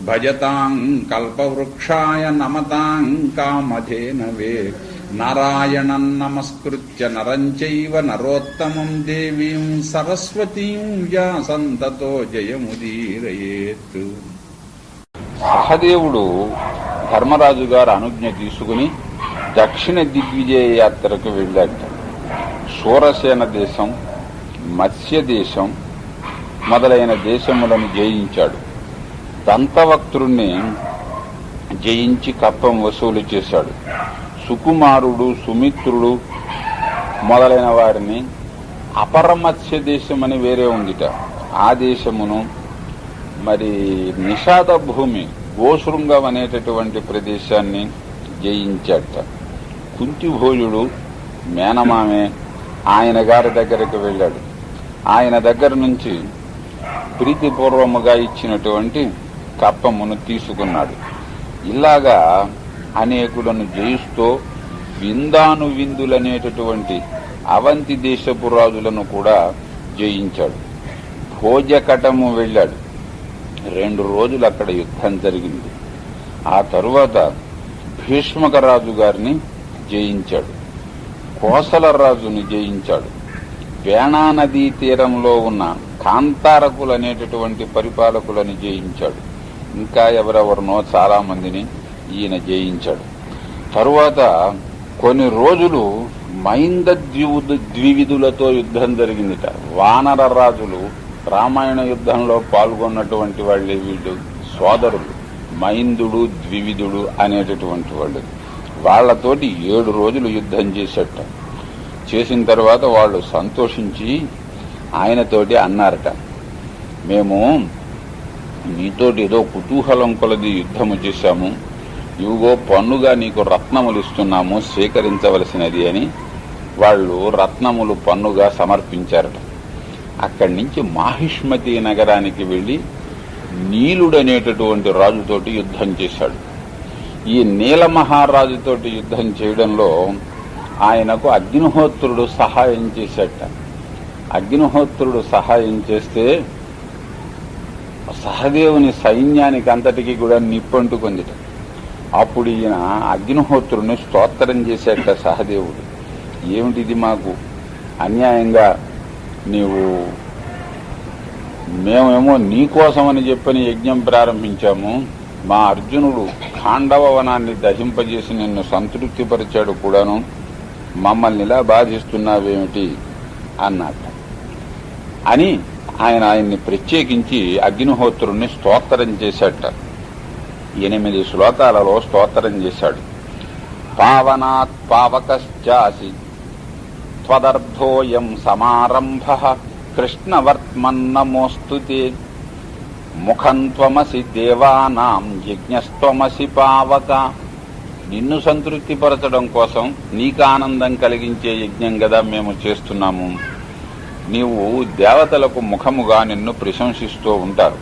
భజతాం కల్పవృక్షాయ నమతాం కామధేనవే నారాయణం నమస్కృత్య నరంచైవ నరోత్తమం దేవీం సరస్వతీం వ్యాసంతతో జయముదీరయేత్. సహదేవుడు ధర్మరాజు గారు అనుజ్ఞ తీసుకుని దక్షిణ దిగ్విజయ యాత్రకు వెళ్ళాడు సూరసేన దేశం మత్స్య దేశం మొదలైన దేశములను జయించాడు. దంతవక్తుడిని జయించి కప్పం వసూలు చేశాడు. సుకుమారుడు సుమిత్రుడు మొదలైన వారిని అపరమత్స్య దేశం అని వేరే ఉందిట. ఆ దేశమును మరి నిషాద భూమి గోశృంగం అనేటటువంటి ప్రదేశాన్ని జయించాట కుంతిభోజుడు మేనమామే ఆయన గారి దగ్గరికి వెళ్ళాడు. ఆయన దగ్గర నుంచి ప్రీతిపూర్వముగా ఇచ్చినటువంటి కప్పమును తీసుకున్నాడు. ఇలాగా అనేకులను జయిస్తూ విందాను విందులనేటటువంటి అవంతి దేశపు రాజులను కూడా జయించాడు. భోజకటము వెళ్ళాడు. రెండు రోజులు అక్కడ యుద్ధం జరిగింది. ఆ తరువాత భీష్మక రాజు గారిని జయించాడు. కోసల రాజుని జయించాడు. వేణా నదీ తీరంలో ఉన్న కాంతారకులు అనేటటువంటి పరిపాలకులను జయించాడు. ఇంకా ఎవరెవరినో చాలా మందిని ఈయన జయించాడు. తరువాత కొన్ని రోజులు మైంద ద్వివుదు ద్వివిధులతో యుద్ధం జరిగిందిట. వానర రాజులు రామాయణ యుద్ధంలో పాల్గొన్నటువంటి వాళ్ళే వీళ్ళు సోదరులు. మైందుడు ద్వివిధుడు అనేటటువంటి వాళ్ళు. వాళ్ళతోటి ఏడు రోజులు యుద్ధం చేసేట. చేసిన తర్వాత వాళ్ళు సంతోషించి ఆయనతోటి అన్నారట. మేము నీతోటి ఏదో కుతూహలం కొలది యుద్ధము చేశాము. ఇవిగో పన్నుగా నీకు రత్నములు ఇస్తున్నాము సేకరించవలసినది అని వాళ్ళు రత్నములు పన్నుగా సమర్పించారట. అక్కడి నుంచి మాహిష్మతి నగరానికి వెళ్ళి నీలుడనేటటువంటి రాజుతోటి యుద్ధం చేశాడు. ఈ నీల మహారాజుతోటి యుద్ధం చేయడంలో ఆయనకు అగ్నిహోత్రుడు సహాయం చేశాట అగ్నిహోత్రుడు సహాయం చేస్తే సహదేవుని సైన్యానికి అంతటికి కూడా నిప్పంటుకుందిట అప్పుడు ఈయన అగ్నిహోత్రుని స్తోత్రం చేశాట సహదేవుడు. ఏమిటిది మాకు? అన్యాయంగా నీవు మేమేమో నీకోసమని చెప్పని యజ్ఞం ప్రారంభించాము. మా అర్జునుడు ఖాండవ వనాన్ని దహింపజేసి నిన్ను సంతృప్తిపరిచాడు కూడాను. మమ్మల్ని ఇలా బాధిస్తున్నావేమిటి? అన్నాడు. అని ఆయన ఆయన్ని ప్రత్యేకించి అగ్నిహోత్రుణ్ణి స్తోత్రం చేశాట ఎనిమిది శ్లోకాలలో స్తోత్రం చేశాడు. పావనాత్ పావకశ్చాసి త్వదర్థోయం సమారంభ కృష్ణవర్త్మన్నమోస్తుతే ముఖం త్వమసి దేవానాం యజ్ఞస్త్వమసి పావక. నిన్ను సంతృప్తిపరచడం కోసం నీకు ఆనందం కలిగించే యజ్ఞం కదా మేము చేస్తున్నాము. నీవు దేవతలకు ముఖముగా నిన్ను ప్రశంసిస్తూ ఉంటారు.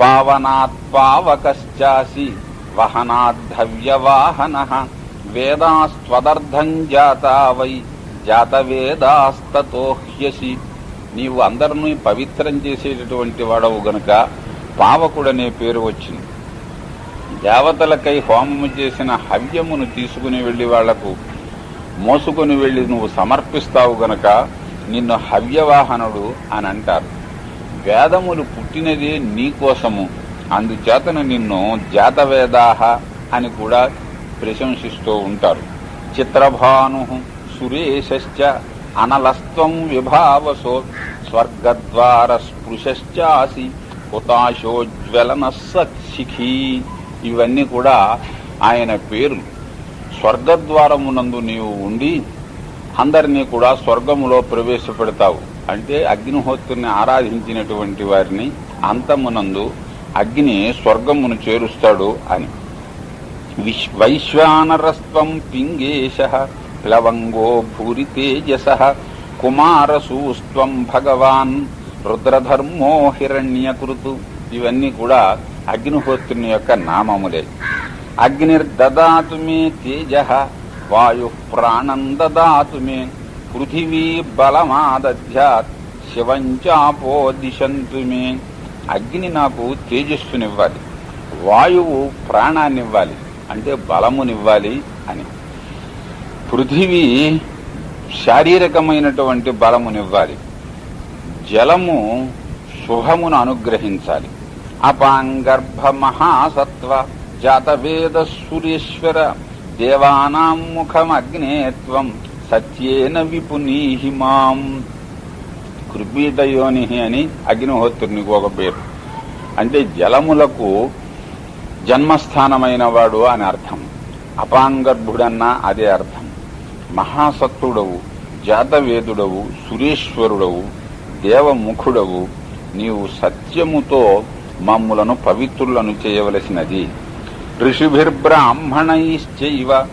పావనాత్ పావకశ్చాసి వహనాద్ధవ్యవాహన వేదాస్త్వదర్థం జాతా వై జాత వేదాస్తతోహ్యసి నీవు అందరినీ పవిత్రం చేసేటటువంటి వాడవు గనుక పావకుడనే పేరు వచ్చింది. దేవతలకై హోమము చేసిన హవ్యమును తీసుకుని వెళ్ళి వాళ్ళకు మోసుకుని వెళ్ళి నువ్వు సమర్పిస్తావు గనక నిన్ను హవ్యవాహనుడు అని అంటారు. వేదములు పుట్టినదే నీకోసము అందుచేతను నిన్ను జాతవేదాహ అని కూడా ప్రశంసిస్తూ ఉంటారు. చిత్రభాను సురేశ్చ అనలస్త్వం విభావసో స్వర్గద్వార స్పృశ్చాసి హుతాశోజ్వలన సత్సిఖీ ఇవన్నీ కూడా ఆయన పేరు స్వర్గద్వారమునందు నీవు ఉండి అందరినీ కూడా స్వర్గములో ప్రవేశపెడతావు. అంటే అగ్నిహోత్రుని ఆరాధించినటువంటి వారిని అంతమునందు అగ్ని స్వర్గమును చేరుస్తాడు అని. విశ్ వైశ్వానరస్వం పింగేశ ప్లవంగో భూరి తేజస కుమారసూస్త్వం భగవాన్ రుద్రధర్మో హిరణ్యకృతు. ఇవన్నీ కూడా అగ్నిహోత్రుని యొక్క నామములే. అగ్నిర్దాతు మే తేజ వాయు ప్రాణం దదాతు మే పృథివీ బలమాదధ్యాత్ శివంచాపో దిశంతు మే అగ్ని నాకు తేజస్సునివ్వాలి వాయువు ప్రాణాన్నివ్వాలి అంటే బలమునివ్వాలి అని. పృథివీ శారీరకమైనటువంటి బలమునివ్వాలి జలము శుభమును అనుగ్రహించాలి. అపాంగర్భ మహాసత్వ జాతవేద సూర్యేశ్వర దేవానాం ముఖమగ్నేత్వం సత్యేన విపునీహి మాం. కృపీతయోని అని అగ్నిహోత్రునికి ఒక పేరు. అంటే జలములకు జన్మస్థానమైన వాడు అని అర్థం. అపాంగర్భుడన్నా అదే అర్థం. మహాసత్తుడవు జాతవేదుడవు సురేశ్వరుడవు దేవముఖుడవు నీవు సత్యముతో మమ్ములను పవిత్రులను చేయవలసినది. ఋషిభిర్బ్రాహ్మణైశ్చైవ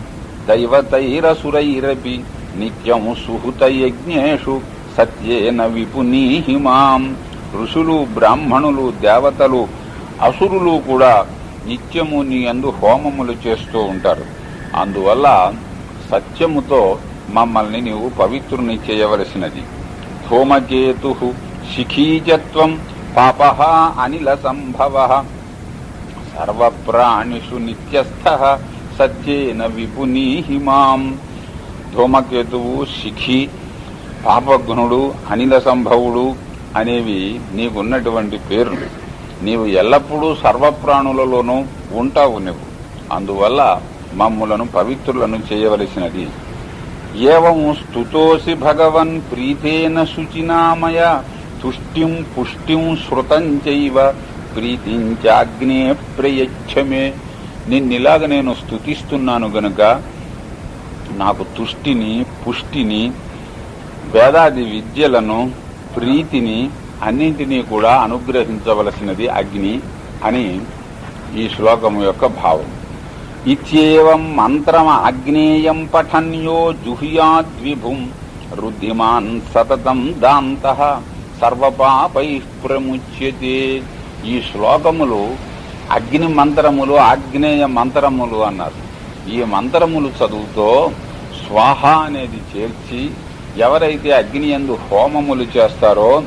దైవతైరసురైరపి నిత్యం సుహృత యజ్ఞేషు సత్యేన విపునీహి మాం. ఋషులు బ్రాహ్మణులు దేవతలు అసురులు కూడా నిత్యము నీ అందు హోమములు చేస్తూ ఉంటారు. అందువల్ల సత్యముతో మమ్మల్ని నీవు పవిత్రుని చేయవలసినది. ధూమకేతు శిఖీజత్వం పాప అనిల సంభవ సర్వప్రాణిషు నిత్యస్థ సత్యేన విపునీహి మాం. ధూమకేతువు శిఖి పాపఘ్నుడు అనిల సంభవుడు అనేవి నీకున్నటువంటి పేర్లు. నీవు ఎల్లప్పుడూ సర్వప్రాణులలోనూ ఉంటావు నువ్వు అందువల్ల మమ్ములను పవిత్రులను చేయవలసినది. ఏవం స్తుతోసి భగవన్ ప్రీతేన శుచినామయ తుష్టిం పుష్టిం శృతం చైవ ప్రీతించాగ్నే ప్రయచ్చమే. నిన్నిలాగ నేను స్థుతిస్తున్నాను గనుక నాకు తుష్టిని పుష్టిని వేదాది విద్యలను ప్రీతిని అన్నింటినీ కూడా అనుగ్రహించవలసినది అగ్ని అని ఈ శ్లోకం యొక్క భావం. ఇత్యేవం మంత్రమ అగ్నేయం పఠన్యో జుహ్యాద్విభుం రుద్ధిమాన్ సతతం దాంత సర్వపాపై ప్రముచ్యతే. ఈ శ్లోకములు అగ్ని మంత్రములు ఆగ్నేయ మంత్రములు అన్నారు. ఈ మంత్రములు చదువుతో స్వాహ అనేది చేర్చి ఎవరైతే అగ్ని ఎందు హోమములు చేస్తారో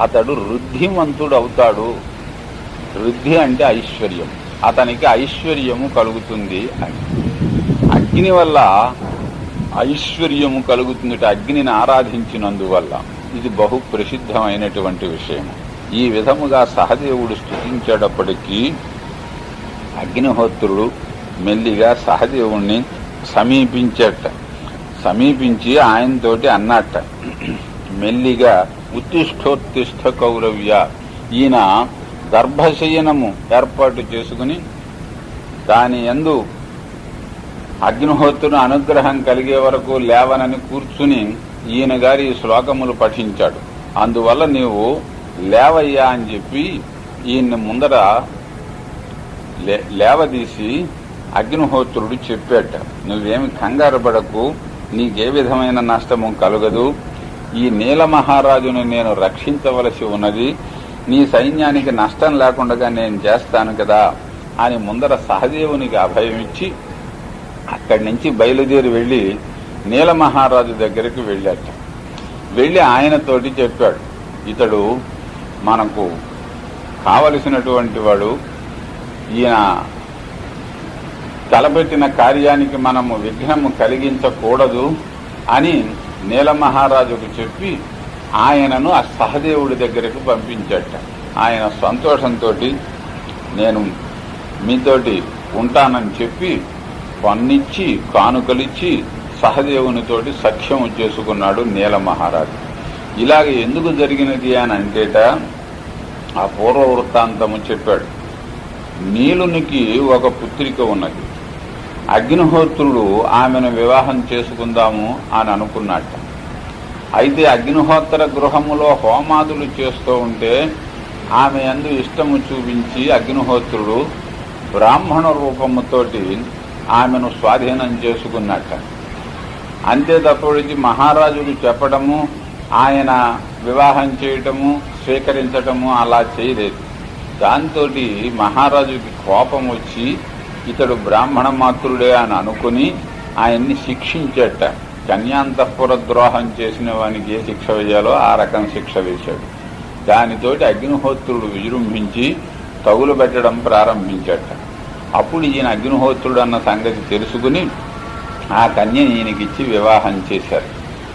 అతడు రుద్ధిమంతుడు అవుతాడు రుద్ధి అంటే ఐశ్వర్యం. అతనికి ఐశ్వర్యము కలుగుతుంది అని. అగ్ని వల్ల ఐశ్వర్యము కలుగుతుంది అగ్నిని ఆరాధించినందువల్ల. ఇది బహు ప్రసిద్ధమైనటువంటి విషయం ఈ విధముగా సహదేవుడు స్థుతించేటప్పటికీ అగ్నిహోత్రుడు మెల్లిగా సహదేవుణ్ణి సమీపించట. సమీపించి ఆయనతోటి అన్నట్ట మెల్లిగా ఉత్తిష్టోత్తిష్ట కౌరవ్య ఈయన గర్భశయనము ఏర్పాటు చేసుకుని దాని ఎందు అగ్నిహోత్రుని అనుగ్రహం కలిగే వరకు లేవనని కూర్చుని ఈయన గారి శ్లోకములు పఠించాడు. అందువల్ల నీవు లేవయ్యా అని చెప్పి ఈయన్ని ముందర లే- లేవదీసి అగ్నిహోత్రుడు చెప్పాట. నువ్వేమి కంగారు పడకు నీకే విధమైన నష్టము కలగదు. ఈ నీల మహారాజును నేను రక్షించవలసి ఉన్నది. నీ సైన్యానికి నష్టం లేకుండా నేను చేస్తాను కదా అని ముందర సహదేవునికి అభయం ఇచ్చి అక్కడి నుంచి బయలుదేరి వెళ్ళి నీల మహారాజు దగ్గరికి వెళ్ళాట. వెళ్ళి ఆయనతోటి చెప్పాడు. ఇతడు మనకు కావలసినటువంటి వాడు ఈయన తలపెట్టిన కార్యానికి మనము విఘ్నము కలిగించకూడదు అని నీలమహారాజుకు చెప్పి ఆయనను ఆ సహదేవుడి దగ్గరకు పంపించట. ఆయన సంతోషంతో నేను మీతోటి ఉంటానని చెప్పి పన్నిచ్చి కానుకలిచ్చి సహదేవునితోటి సఖ్యము చేసుకున్నాడు నీలమహారాజు ఇలాగ ఎందుకు జరిగినది అని అంటేట ఆ పూర్వ వృత్తాంతము చెప్పాడు. నీలునికి ఒక పుత్రిక ఉన్నది. అగ్నిహోత్రుడు ఆమెను వివాహం చేసుకుందాము అని అనుకున్నట్ట అయితే అగ్నిహోత్ర గృహములో హోమాదులు చేస్తూ ఉంటే ఆమె ఎందు ఇష్టము చూపించి అగ్నిహోత్రుడు బ్రాహ్మణ రూపముతోటి ఆమెను స్వాధీనం చేసుకున్నట్ట అంతే తప్పటికి మహారాజుడు చెప్పడము ఆయన వివాహం చేయటము స్వీకరించటము అలా చేయలేదు. దాంతో మహారాజుకి కోపం వచ్చి ఇతడు బ్రాహ్మణ మాతృడే అని అనుకుని ఆయన్ని శిక్షించట. కన్యాంతఃపుర ద్రోహం చేసిన వానికి ఏ శిక్ష వేయాలో ఆ రకం శిక్ష వేశాడు. దానితోటి అగ్నిహోత్రుడు విజృంభించి తగులు పెట్టడం ప్రారంభించట. అప్పుడు ఈయన అగ్నిహోత్రుడు అన్న సంగతి తెలుసుకుని ఆ కన్యని ఈయనకిచ్చి వివాహం చేశారు.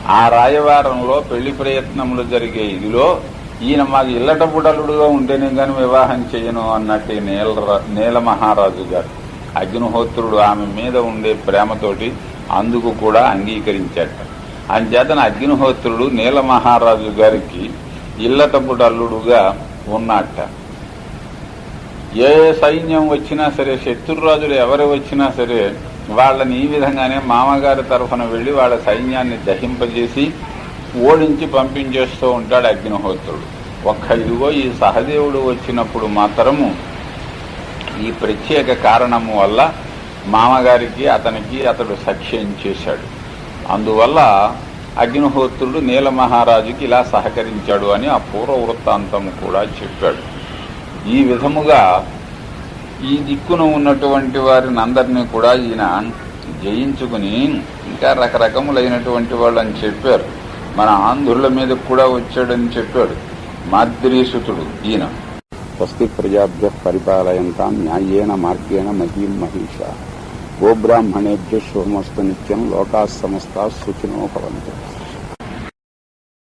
ఆ రాయవారంలో పెళ్ళి ప్రయత్నములు జరిగే ఇదిలో ఈయన మాకు ఇల్లట బుడలుడుగా ఉంటేనే కానీ వివాహం చేయను అన్నట్టు ఈ నేల మహారాజు గారు. అగ్నిహోత్రుడు ఆమె మీద ఉండే ప్రేమతోటి అందుకు కూడా అంగీకరించాట అంచేతన అగ్నిహోత్రుడు నీల మహారాజు గారికి ఇల్లటపుడు అల్లుడుగా ఉన్నట్ట ఏ సైన్యం వచ్చినా సరే శత్రురాజులు ఎవరు వచ్చినా సరే వాళ్ళని ఈ విధంగానే మామగారి తరఫున వెళ్ళి వాళ్ళ సైన్యాన్ని దహింపజేసి ఓడించి పంపించేస్తూ ఉంటాడు అగ్నిహోత్రుడు. ఒక్క ఇదిగో ఈ సహదేవుడు వచ్చినప్పుడు మాత్రము ఈ ప్రత్యేక కారణము వల్ల మామగారికి అతనికి అతడు సఖ్యం చేశాడు. అందువల్ల అగ్నిహోత్రుడు నీల మహారాజుకి ఇలా సహకరించాడు అని ఆ పూర్వ వృత్తాంతము కూడా చెప్పాడు. ఈ విధముగా ఈ దిక్కున ఉన్నటువంటి వారిని అందరినీ కూడా ఈయన జయించుకుని ఇంకా రకరకములైనటువంటి వాళ్ళు అని చెప్పారు. మన ఆంధ్రుల మీద కూడా వచ్చాడని చెప్పాడు మాద్రీసుతుడు ఈయన. స్వస్తి ప్రజాభ్య పరిపాలయంతాం న్యాయేన మార్గేణ మహీం మహిష. గోబ్రాహ్మణేభ్య శుభమస్తు నిత్యం లోకా సమస్త సుఖినో భవంతు.